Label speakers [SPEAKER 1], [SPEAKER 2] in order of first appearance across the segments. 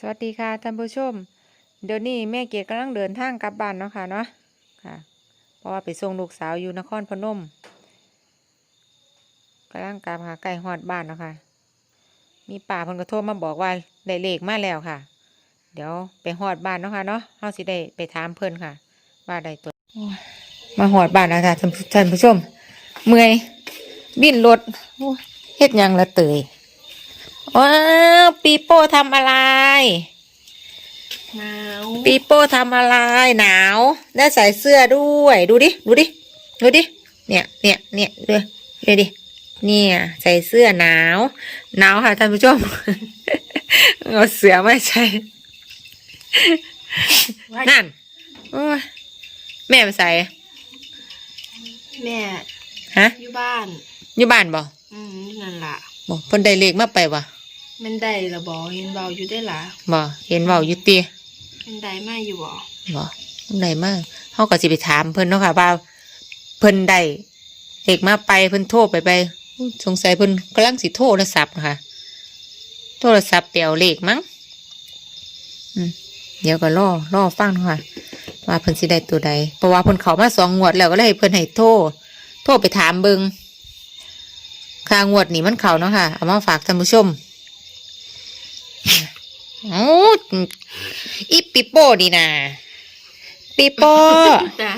[SPEAKER 1] สวัสดีค่ะท่านผู้ชม เดี๋ยวนี้แม่เกียรติกำลังเดินทางกลับบ้านเนาะค่ะเนาะค่ะ เพราะว่าไปส่งลูกสาวอยู่นครพนมกำลังกลับค่ะใกล้ฮอดบ้านเนาะค่ะ มีป่าเพิ่นก็โทรมาบอกว่าได้เลขมาแล้วค่ะ เดี๋ยวไปฮอดบ้านเนาะค่ะเนาะเฮาสิได้ไปถามเพิ่นค่ะ ว่าได้ตัวมาฮอดบ้านแล้วค่ะท่านผู้ชม เมื่อยบินรถเฮ็ดยังละเตย ว้าวปีโป้ทำอะไร
[SPEAKER 2] หนาว
[SPEAKER 1] ปีโป้ทำอะไรหนาว ได้ใส่เสื้อด้วย ดูดิ ดูดิ ดูดิ เนี่ย เนี่ย เนี่ยดูดูดิ เนี่ย ใส่เสื้อหนาว หนาวค่ะท่านผู้ชม เอาเสือไม่ใช่ นั่นโอ้ยแม่ไปใส่
[SPEAKER 2] แม่
[SPEAKER 1] ฮะ
[SPEAKER 2] อยู่บ้าน
[SPEAKER 1] อยู่บ้านบ่
[SPEAKER 2] อืมนั่นล่ะ
[SPEAKER 1] บ่เพิ่นได้เลขมาไปบ่
[SPEAKER 2] แมันได้ละบอเห็นเบาอยู่ได้ล่ะ
[SPEAKER 1] บ่เห็นเว้าอยู่ติ
[SPEAKER 2] แมันได้มาอยู่บ่
[SPEAKER 1] บ่เพิ่นได้มาเฮาก็สิไปถามเพิ่นเนาะค่ะว่าเพิ่นได้เลขมาไปเพิ่นโทรไปไปอู้สงสัยเพิ่นกำลังสิโทรศัพท์นะคะโทรศัพท์เปียวเลขมั้งอืมเดี๋ยวก็รอรอฟังเนาะค่ะ ว่าเพิ่นสิได้ตัวใดเพราะว่าเพิ่นเข้ามาสองงวดแล้วก็เลยให้เพิ่นให้โทรโทรไปถามเบิงค่างวดนี่มันเข้าเนาะค่ะเอามาฝากท่านผู้ชม โอ้อีปิโป้ดีนะปิโป้
[SPEAKER 2] จ้า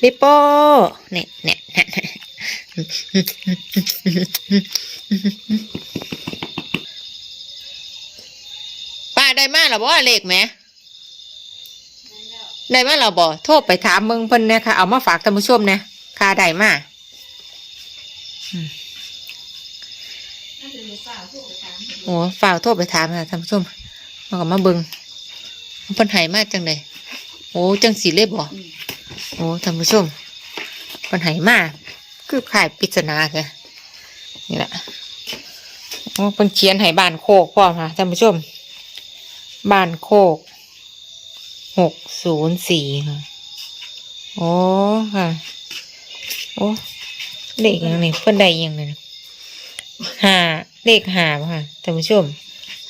[SPEAKER 1] ปิโป้เนี่ยเนี่ยเนี่ยป้าได้มาหรอบ่เลขไหมได้มาเราบ่โทรไปถามเมืองเพิ่นเนี่ยค่ะ เอามาฝากท่านผู้ชมเนี่ยค่าได้มาอืมโอ้ฝากโทรไปถามค่ะท่านผู้ชม มากับมาเบิงเพิ่นใหายมากจังเลยโอ้จังสีเล็บบ่โอ้ท่านผู้ชมเพิ่นใหายมากคือขายปริศนาค่ะนี่แหละโอ้เพิ่นเขียนให้บ้านโคกพร้อมค่ะท่านผู้ชมบ้านโคกหกศูนย์สี่ค่ะโอ้ค่ะ โอ้เลขอย่างนี้เพิ่นได้อยังไงห้าเลขห้าบ่ค่ะท่านผู้ชม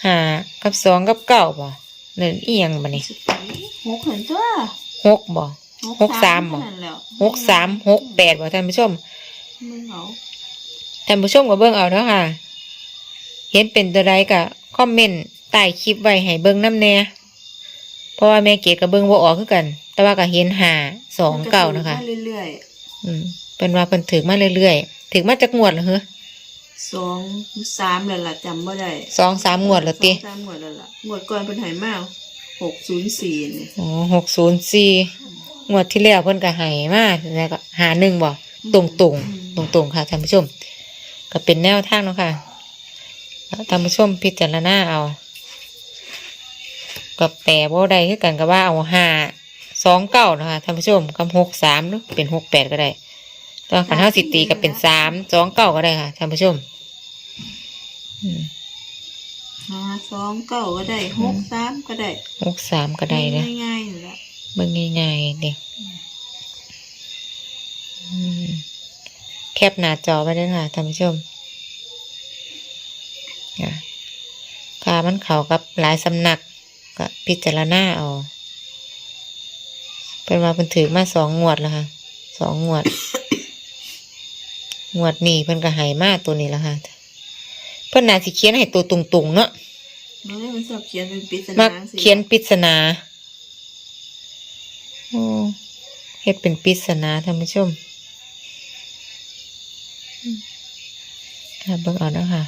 [SPEAKER 1] ห้ากับสองกับเก้าบ่นั่นอีหยังบ่นี่
[SPEAKER 2] หกเห็นตัว
[SPEAKER 1] หกบ่หกสามบ่
[SPEAKER 2] นั่นแล้ว
[SPEAKER 1] หกสามหกแปดบ่ท่านผู้ชม
[SPEAKER 2] มึงเอา
[SPEAKER 1] ท่านผู้ชมก็เบิ่งเอาเนาะค่ะ เห็นเป็นตัวใดก็คอมเมนต์ใต้คลิปไว้ให้เบิ่งน้ำแน่เพราะว่าแม่เกดก็เบิ่งบ่ออกคือกัน แต่ว่าก็เห็นห้าสองเก้านะคะ
[SPEAKER 2] มัก็ถือมาเรื่อย
[SPEAKER 1] อืมเป็นว่าเพิ่นถึงมาเรื่อยๆถึงมาจากงวดเหรอเฮ้
[SPEAKER 2] ๆ สองสามแล้วล่ะจำบ่ได้
[SPEAKER 1] สองสามงวดแล้วติ
[SPEAKER 2] สองสามงวดแล้วล่ะงวดก่อนเป็นไหมาหกศูนย์สี่นี่
[SPEAKER 1] อ๋อหกศูนย์สี่งวดที่แล้วเพิ่นก็ให้มาแล้วก็หาหนึ่งบ่ตรงตรงตรงตรงๆค่ะท่านผู้ชม ก็เป็นแนวทางเนาะค่ะท่านผู้ชมพิจารณาเอาก็แปลบ่ได้คือกันก็ว่าเอาห้าสองเก้านะคะท่านผู้ชมกับหกสามหรือเป็นหกแปดก็ได้แตอนขันเท้าสิตีก็เป็นสามสองเก้าก็ได้ค่ะท่านผู้ชมอืม
[SPEAKER 2] ห้าสองเก้าก็ได้หกสามก็ได้
[SPEAKER 1] หกสามก็ได้นะ
[SPEAKER 2] ง่ายๆนี่แหละ
[SPEAKER 1] เบิ่งง่ายๆเด็กแคปหน้าจอไว้ด้วยค่ะท่านผู้ชมอะค่ะมันเข้ากับหลายสำนักก็พิจารณาเอาเป็นว่าเพิ่นถือมาสองงวดแล้วค่ะสองงวด งวดนี้เพิ่นก็ให้มาตัวนี้แล้วค่ะ เพิ่นน่าสิเขียนให้ตัวตรงๆเนาะ
[SPEAKER 2] เราได้มันชอบเขียนเป็นปริศ
[SPEAKER 1] มา
[SPEAKER 2] นาสิ
[SPEAKER 1] เขียนปริศนาโอ้เฮ็ดเป็นปริศนาท่านผู้ชมอืมค่ะเบิ่งเอานะคะ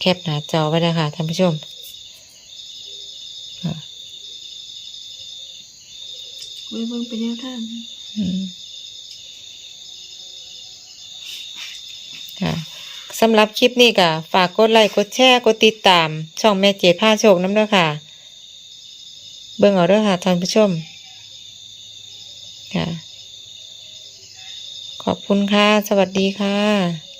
[SPEAKER 1] แคปหน้าจอไว้เลยค่ะท่านผู้ชมค่ะ
[SPEAKER 2] เว้เบิ่งเป็นแนวทาง
[SPEAKER 1] ค่ะสำหรับคลิปนี้ก็ฝากกดไลค์กดแชร์กดติดตาม ช่องแม่เจผ้าโชคน้ำด้อค่ะ เบิ่งเอาเด้อค่ะท่านผู้ชม ค่ะ ขอบคุณค่ะ สวัสดีค่ะ